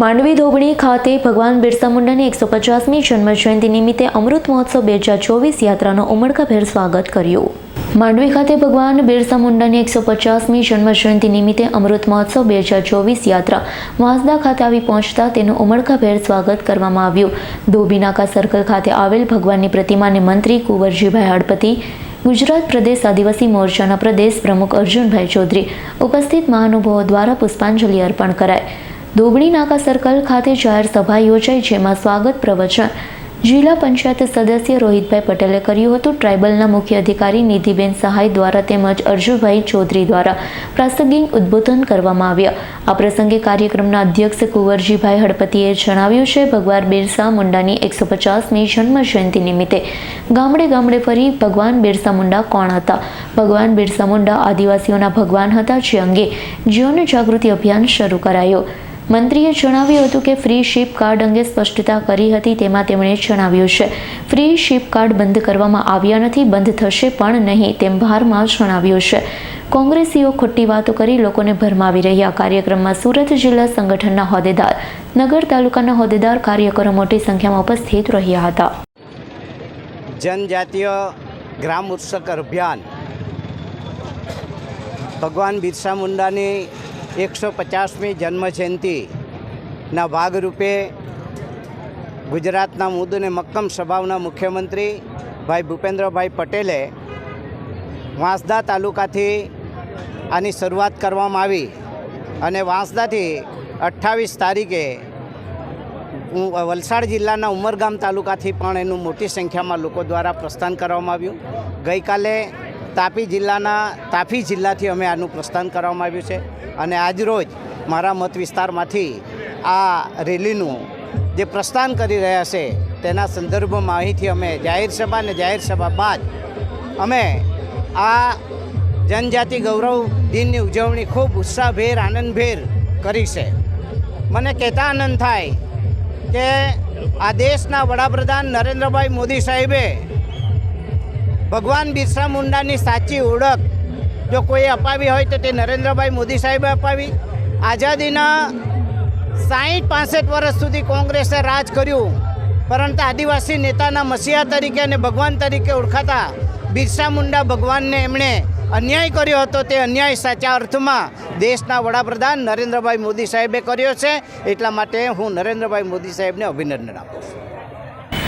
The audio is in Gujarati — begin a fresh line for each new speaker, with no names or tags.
માંડવી ધોબણી ખાતે ભગવાન બિરસા મુંડાની એકસો પચાસમી જન્મજયંતિ નિમિત્તે અમૃત મહોત્સવ બે હજાર ચોવીસ યાત્રાનો ઉમળકાભેર સ્વાગત કર્યું. માંડવી ખાતે ભગવાન બિરસા મુંડાની એકસો પચાસમી જન્મજયંતિ નિમિત્તે અમૃત મહોત્સવ બે હજાર ચોવીસ યાત્રા વાંસદા ખાતે આવી પહોંચતા તેનું ઉમળકાભેર સ્વાગત કરવામાં આવ્યું. ધોબીનાકા સર્કલ ખાતે આવેલ ભગવાનની પ્રતિમાને મંત્રી કુંવરજીભાઈ હળપતિ ગુજરાત પ્રદેશ આદિવાસી મોરચાના પ્રદેશ પ્રમુખ અર્જુનભાઈ ચૌધરી ઉપસ્થિત મહાનુભાવો દ્વારા પુષ્પાંજલિ અર્પણ કરાઈ. ધોબણી નાકા સર્કલ ખાતે જાહેર સભા યોજાઈ જેમાં સ્વાગત પ્રવચન. જિલ્લા પંચાયત સદસ્ય રોહિતભાઈ પટેલે કર્યું હતું. ટ્રાઇબલના મુખ્ય અધિકારી નિધિબેન સહાય દ્વારા તેમજ અર્જુભાઈ ચૌધરી દ્વારા પ્રાસંગિક ઉદ્બોધન કરવામાં આવ્યા. આ પ્રસંગે કાર્યક્રમના અધ્યક્ષ કુંવરજીભાઈ હળપતિએ જણાવ્યું છે, ભગવાન બિરસા મુંડાની એકસો પચાસમી જન્મ જયંતિ નિમિત્તે. ગામડે ગામડે ફરી ભગવાન બિરસા મુંડા કોણ હતા? ભગવાન બિરસા મુંડા આદિવાસીઓના ભગવાન હતા જે અંગે જીવન જાગૃતિ અભિયાન શરૂ કરાયો. મંત્રીએ જણાવ્યું હતું કે ફ્રી શિપ કાર્ડ અંગે સ્પષ્ટતા કરી હતી તેમાં તેમણે જણાવ્યું છે, ફ્રી શિપ કાર્ડ બંધ કરવામાં આવ્યા નથી, બંધ થશે પણ નહીં તેમ ભારમાં જણાવ્યું છે. કોંગ્રેસીઓ ખોટી વાતો કરી લોકોને ભરમાવી રહ્યા. કાર્યક્રમમાં સુરત જિલ્લા સંગઠનના હોદ્દેદાર, નગર તાલુકાના હોદ્દેદાર કાર્યકરો મોટી સંખ્યામાં ઉપસ્થિત રહ્યા હતા.
જનજાતીય ગ્રામ ઉત્સક અભિયાન ભગવાન બિરસા મુંડાની એકસો પચાસમી જન્મજયંતિના ભાગરૂપે ગુજરાતના મુદ્દને મક્કમ સ્વભાવના મુખ્યમંત્રી ભાઈ ભૂપેન્દ્રભાઈ પટેલે વાંસદા તાલુકાથી આની શરૂઆત કરવામાં આવી અને વાંસદાથી અઠ્ઠાવીસ તારીખે વલસાડ જિલ્લાના ઉમરગામ તાલુકાથી પણ એનું મોટી સંખ્યામાં લોકો દ્વારા પ્રસ્થાન કરવામાં આવ્યું. ગઈકાલે તાપી જિલ્લાના તાપી જિલ્લાથી અમે આનું પ્રસ્થાન કરવામાં આવ્યું છે અને આજરોજ મારા મત વિસ્તારમાંથી આ રેલીનું જે પ્રસ્થાન કરી રહ્યા છે તેના સંદર્ભમાં અહીંથી અમે જાહેર સભા અને જાહેર સભા બાદ અમે આ જનજાતિ ગૌરવ દિનની ઉજવણી ખૂબ ઉત્સાહભેર, આનંદભેર કરી છે. મને કહેતા આનંદ થાય કે આ દેશના વડાપ્રધાન નરેન્દ્રભાઈ મોદી સાહેબે ભગવાન બિરસા મુંડાની સાચી ઓળખ જો કોઈ અપાવી હોય તો તે નરેન્દ્રભાઈ મોદી સાહેબે અપાવી. આઝાદીના સાહીઠ, પાસઠ વર્ષ સુધી કોંગ્રેસે રાજ કર્યું, પરંતુ આદિવાસી નેતાના મસીહા તરીકે અને ભગવાન તરીકે ઓળખાતા બિરસા મુંડા ભગવાનને એમણે અન્યાય કર્યો હતો. તે અન્યાય સાચા અર્થમાં દેશના વડાપ્રધાન નરેન્દ્રભાઈ મોદી સાહેબે કર્યો છે. એટલા માટે હું નરેન્દ્રભાઈ મોદી સાહેબને અભિનંદન આપું છું.